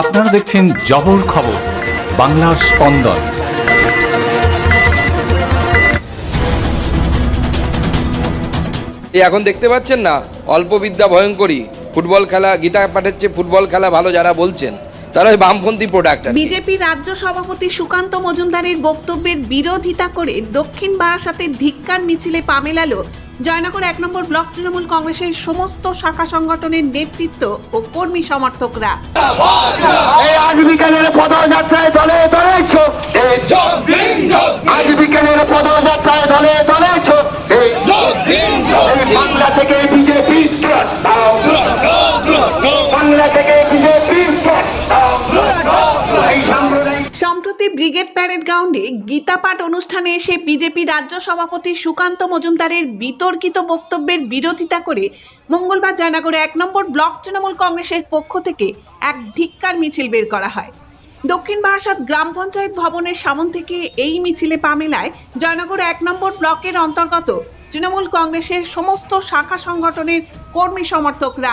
আপনারা দেখছেন জবর খবর বাংলার স্পন্দন। এই এখন দেখতে পাচ্ছেন না অল্প বিদ্যা ভয়ঙ্করী ফুটবল খেলা গীতা পাঠের চেয়ে ফুটবল খেলা ভালো যারা বলছেন তারা ওই বামপন্থী প্রোডাক্ট বিজেপি রাজ্য সভাপতি সুকান্ত মজুমদারের বক্তব্যের বিরোধিতা করে দক্ষিণ বারাসাতে ধিক্কার মিছিলে পা মেলালো জয়নগর এক নম্বর ব্লক তৃণমূল কংগ্রেসের সমস্ত শাখা সংগঠনের নেতৃত্ব ও কর্মী সমর্থকরা। এই আজ বিকেলের পদযাত্রায় দলে দলে আজ বিকেলের পদযাত্রায় দলে প্যারেড গ্রাউন্ডে গীতা পাঠ অনুষ্ঠানে এসে বিজেপি রাজ্য সভাপতি সুকান্ত মজুমদারের বিতর্কিত বক্তব্যের বিরোধিতা করে মঙ্গলবার জয়নগরে এক নম্বর ব্লক তৃণমূল কংগ্রেসের পক্ষ থেকে এক ধিক্কার মিছিল বের করা হয়। দক্ষিণ বারাসাত গ্রাম পঞ্চায়েত ভবনের সামন থেকে এই মিছিলে পামেলায় জয়নগর এক নম্বর ব্লকের অন্তর্গত তৃণমূল কংগ্রেসের সমস্ত শাখা সংগঠনের কর্মী সমর্থকরা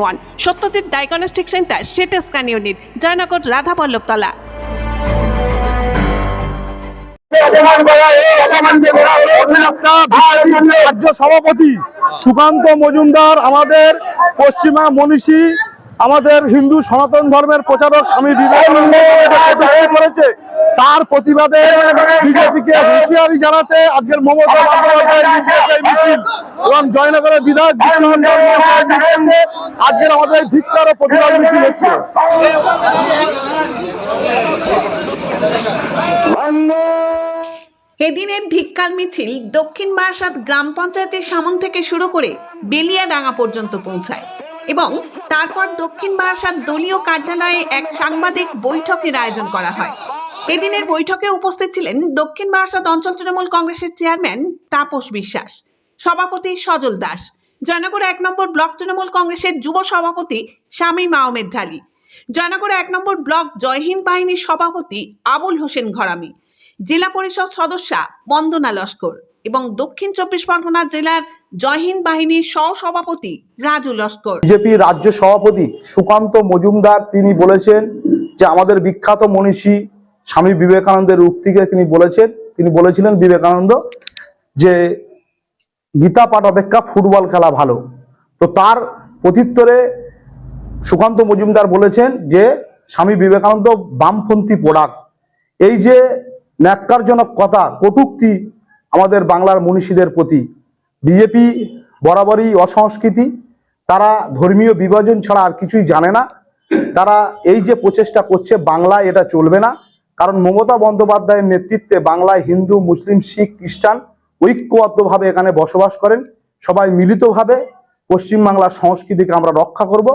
one. Satyajit diagnostic centre scan unit, Joynagar BJP রাজ্য সভাপতি সুকান্ত মজুমদার, আমাদের পশ্চিমা মনীষী, আমাদের হিন্দু সনাতন ধর্মের প্রচারক স্বামী বিবেকানন্দ করেছে। তার প্রতিবাদে বিজেপিকে হুঁশিয়ারি জানাতে আজকের মমতা জয়নগরের বিধায়ক আজকের আমাদের এই ধিক্কার প্রতিবাদ মিছিল হচ্ছে। এদিনের ধিক্কার মিছিল দক্ষিণ বারাসাত গ্রাম পঞ্চায়েতের সামন থেকে শুরু করে বেলিয়াডাঙ্গা পর্যন্ত পৌঁছায় এবং তারপর দক্ষিণ বারাসাত দলীয় কার্যালয়ে এক সাংবাদিক বৈঠকের আয়োজন করা হয়। এদিনের বৈঠকে উপস্থিত ছিলেন দক্ষিণ বারাসাত অঞ্চল তৃণমূল কংগ্রেসের চেয়ারম্যান তাপস বিশ্বাস, সভাপতি সজল দাস, জয়নগর এক নম্বর ব্লক তৃণমূল কংগ্রেসের যুব সভাপতি শামীম আহমেদ ঢালি, জয়নগর এক নম্বর ব্লক জয়হিন্দ বাহিনীর সভাপতি আবুল হোসেন ঘরামি, জেলা পরিষদ সদস্যা বন্দনা লস্কর এবং দক্ষিণ চব্বিশ পরগনা জেলার জয়হিন্দ বাহিনীর সহসভাপতি রাজু লস্কর। বিজেপি রাজ্য সভাপতি সুকান্ত মজুমদার তিনি বলেছেন যে আমাদের বিখ্যাত মনীষী স্বামী বিবেকানন্দের উক্তিকে তিনি বলেছেন, তিনি বলেছিলেন বিবেকানন্দ যে গীতা পাঠ অপেক্ষা ফুটবল খেলা ভালো। তো তার প্রত্যুত্তরে সুকান্ত মজুমদার বলেছেন যে, স্বামী বিবেকানন্দ বামপন্থী প্রোডাক্ট এই যে ন্যাক্কারজনক কথা, কটুক্তি আমাদের বাংলার মনীষীদের প্রতি। বিজেপি বরাবরই অসংস্কৃতি, তারা ধর্মীয় বিভাজন ছাড়া আর কিছুই জানে না। তারা এই যে প্রচেষ্টা করছে, বাংলায় এটা চলবে না। কারণ মমতা বন্দ্যোপাধ্যায়ের নেতৃত্বে বাংলায় হিন্দু, মুসলিম, শিখ, খ্রিস্টান ঐক্যবদ্ধভাবে এখানে বসবাস করেন। সবাই মিলিতভাবে পশ্চিমবাংলার সংস্কৃতিকে আমরা রক্ষা করব।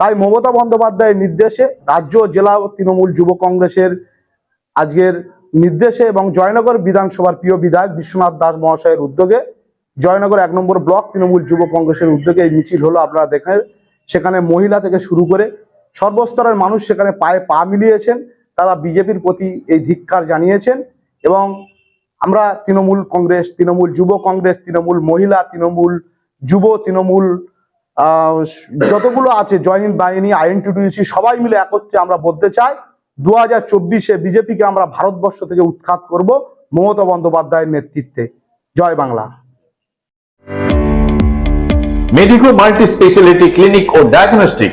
তাই মমতা বন্দ্যোপাধ্যায়ের নির্দেশে রাজ্য জেলা তৃণমূল যুব কংগ্রেসের আজকের নির্দেশে এবং জয়নগর বিধানসভার প্রিয় বিধায়ক বিশ্বনাথ দাস মহাশয়ের উদ্যোগে জয়নগর এক নম্বর ব্লক তৃণমূল যুব কংগ্রেসের উদ্যোগে এই মিছিল হলো। আপনারা দেখেন, সেখানে মহিলা থেকে শুরু করে সর্বস্তরের মানুষ সেখানে পায়ে পা মিলিয়েছেন। তারা বিজেপির প্রতি এই ধিক্কার জানিয়েছেন এবং আমরা তৃণমূল কংগ্রেস, তৃণমূল যুব কংগ্রেস, তৃণমূল মহিলা, তৃণমূল যুব, তৃণমূল যতগুলো আছে জয়হিন্দ বাহিনী আইএনটিডিউসি সবাই মিলে একত্রে আমরা বলতে চাই দু হাজার চব্বিশে বিজেপিকে আমরা ভারতবর্ষ থেকে উৎখাত করব মমতা বন্দ্যোপাধ্যায়ের নেতৃত্বে। Joy Bangla. Medico multi speciality clinic ও ডায়াগনস্টিক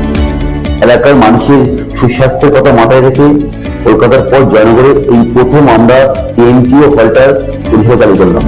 এলাকার মানুষের সুস্বাস্থ্যের কথা মাথায় রেখে কলকাতার পর জয়নগরে এই প্রথম আমরা কেএমটি ও হলটার পরিষেবা চালু করলাম।